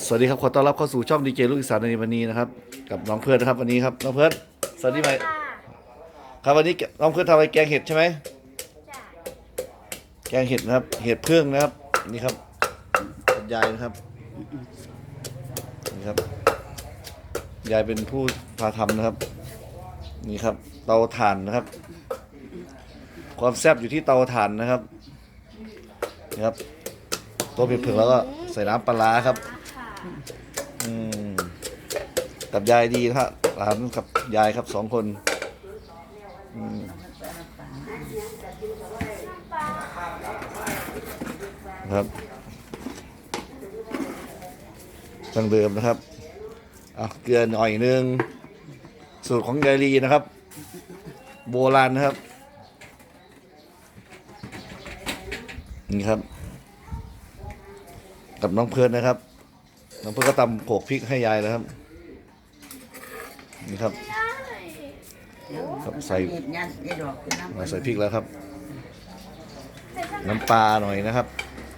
สวัสดีครับขอต้อนรับเข้าสู่ช่องดีเจลูกอีสานในวันนี้นะครับ กับน้องเพื่อนนะครับวันนี้ครับน้องเพื่อนสวัสดีใหม่ค่ะครับวันนี้น้องเพื่อนทำอะไรแกงเห็ดใช่ไหมจ้ะแกงเห็ดนะครับ เห็ดเพื่องนะครับนี่ครับคุณยายนะครับนี่ครับยายเป็นผู้พาทำนะครับ นี่ครับ เตาถ่านนะครับ ความแซ่บอยู่ที่เตาถ่านนะครับนี่ครับตัวเป็นเผือกแล้วก็ใส่น้ำปลาร้าครับค่ะ อืมกับยายดีนะครับหลานกับยายครับสองคนอืมครับตั้งเดิมนะครับอะเกลือหน่อยหนึง สูตรของยายลีนะครับ โบราณนะครับ นี่ครับ กับน้องเพื่อนนะครับ น้องเพื่อนก็ตำโขลกพริกให้ยายแล้วครับ นี่ครับครับใส่เห็ดยันเห็ดดอกคือน้ำมาใส่พริกแล้วครับใส่ข้างในน้ำปลาหน่อยนะครับ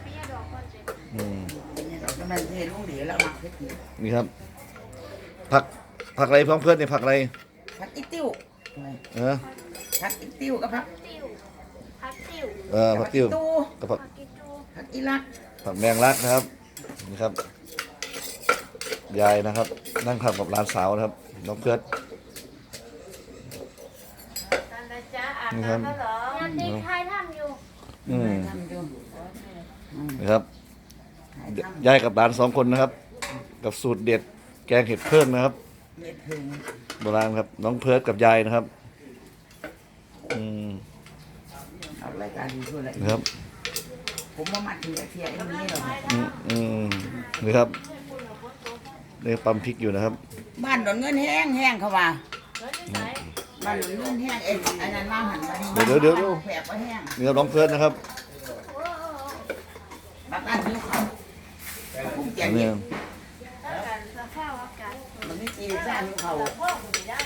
ไม่ยาดอกก่อนสิอืมเห็ดดอกกำลังเห็ดลุงเหลียวแล้วหมักเห็ดหนีนี่ครับผักผักอะไรพ้องเพื่อนเนี่ยผักอะไรผักอีติ้วเออผักอีติ้วกับผักติ้วผักติ้วเออผักติ้วตูกับผักผักกิจูผักอีลักผักแมงลักนะครับนี่ครับ ยายนะครับ นั่งทำกับหลานสาวนะครับ น้องเพื่อนกันละจ้าอาบนี่ครับน้ำแล้วเหรอยันดีใครทำอยู่อืมทำอยู่นี่ครับขายทำยายกับหลานสองคนนะครับ กับสูตรเด็ดแกงเห็ดเพิ่มนะครับเห็ดพึ่งโบราณครับ น้องเพิร์ดกับยายนะครับอืมเอารายการดีทั่วเลยนะครับ ผมมามัดถึงกระเทียมไอ้นี่หรอกอืมอืมนี่ครับ นี่ปั๊มพริกอยู่นะครับ บ้านหนนเงินแห้งแห้งเขาว่าเฮ้ยนี่ไหนบ้านหนนเงินแห้งเอ็นอันนั้นมาหันมาเดี๋ยวเดี๋ยวเดี๋ยว แผลก็แห้งนี่ครับน้องเพิร์ดนะครับบ้านบ้านหิวเขาผมเจียอันนนี้เนี่ยถ้ากันสภาพอากาศมันไม่จีซ่าหิวเขาพ่อคุณไม่ได้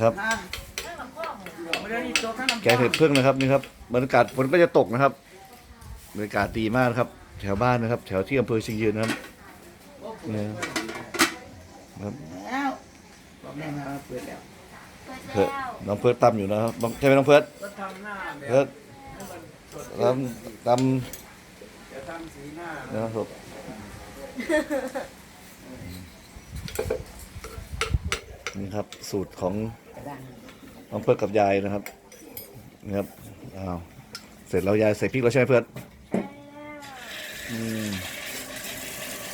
ครับฮะถ้ากับพ่อคุณไม่ได้นี่โต๊ะข้างน้ำแกงเห็ดเพิ่งนะครับนี่ครับบรรยากาศฝนก็จะตกนะครับบรรยากาศดีมากนะครับ แถวบ้านนะครับ แถวที่อำเภอเชียงยืนนะครับนี่ ครับแล้วบอกแม่มาเปิดแล้วเปิดเพิร์ดแล้วน้องเพิร์ดตำอยู่นะครับน้องใช่ไหมน้องเพิร์ดก็ทำหน้าแบบเพิร์ดตำตจะทำสีหน้าำนะครับนี่ครับสูตรของกระด้างน้องเพิร์ดกับยายนะครับนี่ครับอ้าวเสร็จแล้วยายใส่พริกแล้วใช่ไหมเพิร์ดอืม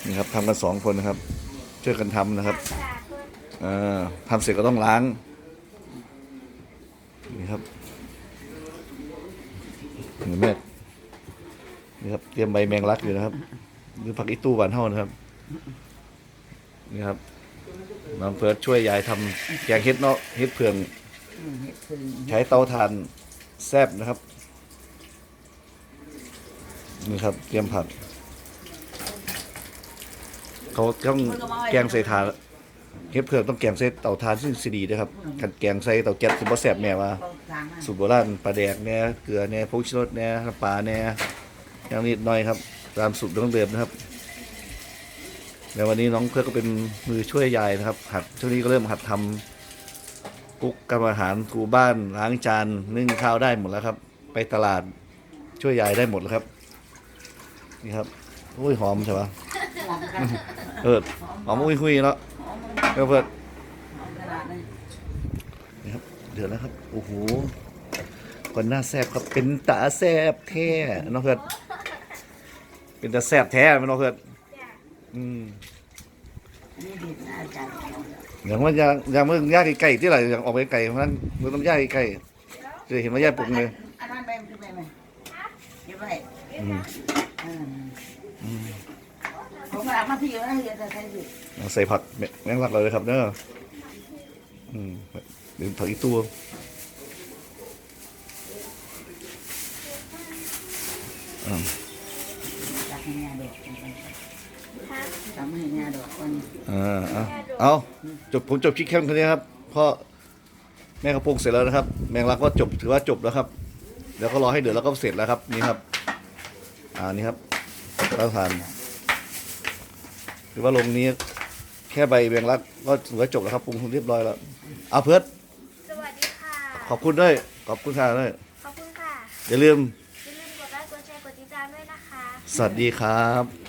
นี่ครับทำกันสองคนนะครับ ช่วยกันทำนะครับจ้าเปิดอ่าทำเสร็จก็ต้องล้างนี่ครับนี่แม่นี่ครับเตรียมใบแมงลักอยู่นะครับหรือผักอีตู้หวานเท่านะครับนี่ครับน้องเพิร์ดช่วยยายทำแกงเฮ็ดเนาะเฮ็ดเผืองอืมเห็ดพึ่งใช้เตาถ่านแซบนะครับนี่ครับ เตรียมผัก เขาต้องแกงใส่ถ่านเฮ็ดเผือกต้องแกงใส่เตาถ่านซึ่งสีดีนะครับกันแกงใส่เตาแก๊สสิบ่แซ่บแม่ว่าเขาทางมาสูตรโบราณปลาแดกเนี่ยเกลือเนี่ยผงชูรสเนี่ยน้ำปลาเนี่ยอย่างนิดหน่อยครับ ตามสูตรดั้งเดิมนะครับในวันนี้น้องเพื่อนก็เป็นมือช่วยยายนะครับ หัดช่วงนี้ก็เริ่มหัดทำกุ๊กกำอาหารถูบ้านล้างจานนึ่งข้าวได้หมดแล้วครับ ไปตลาดช่วยยายได้หมดแล้วครับ นี่ครับอุ้ยหอมใช่ปะหอมกัน เออหอมอุ้ยคุยเนาะหอมเพื่อนเพื่อนหอมขนาดนี้นี่ครับเดือดแล้วครับโอ้โหคนหน้าแซบครับเป็นตาแซบแท้น้องเพื่อนเป็นตาแซบแท้ไหมน้องเพื่อนจ้าอืมอันนี้ดีนะอาจารย์อย่างว่าอย่างอย่างมึงย่างไก่ที่ไหนอย่างออกไปไก่เพราะนั้นมึงต้องย่างไก่จะเห็นว่าย่างปรุงเลยอันนั้นไปมันคือไปไหมเก็บไว้อืมอืม ผมมาเอามาพี่แล้วเฮียจะใช้สิเอาใส่ผักแมแมงลักเลยครับเนอะอืมหรือผักอีตัวอ่าจับให้งาดอกครับจับให้งาดอกก่อนอ่าเอาเอาจบผมจบคลิปแค่นี้ครับเพราะแม่กระพงเสร็จแล้วนะครับ แมงลักก็จบถือว่าจบแล้วครับเดี๋ยวก็รอให้เดือดแล้วก็เสร็จแล้วครับนี่ครับ อ่านี่ครับเตาถ่าน หรือว่าลงนี้แค่ใบแมงลักก็ถือว่าจบแล้วครับปรุงเรียบร้อยแล้วเอาเพื่อนสวัสดีค่ะ ขอบคุณด้วยขอบคุณค่ะด้วยขอบคุณค่ะอย่าลืมอย่าลืมกดไลค์กดแชร์กดติดตามด้วยนะคะ สวัสดีครับ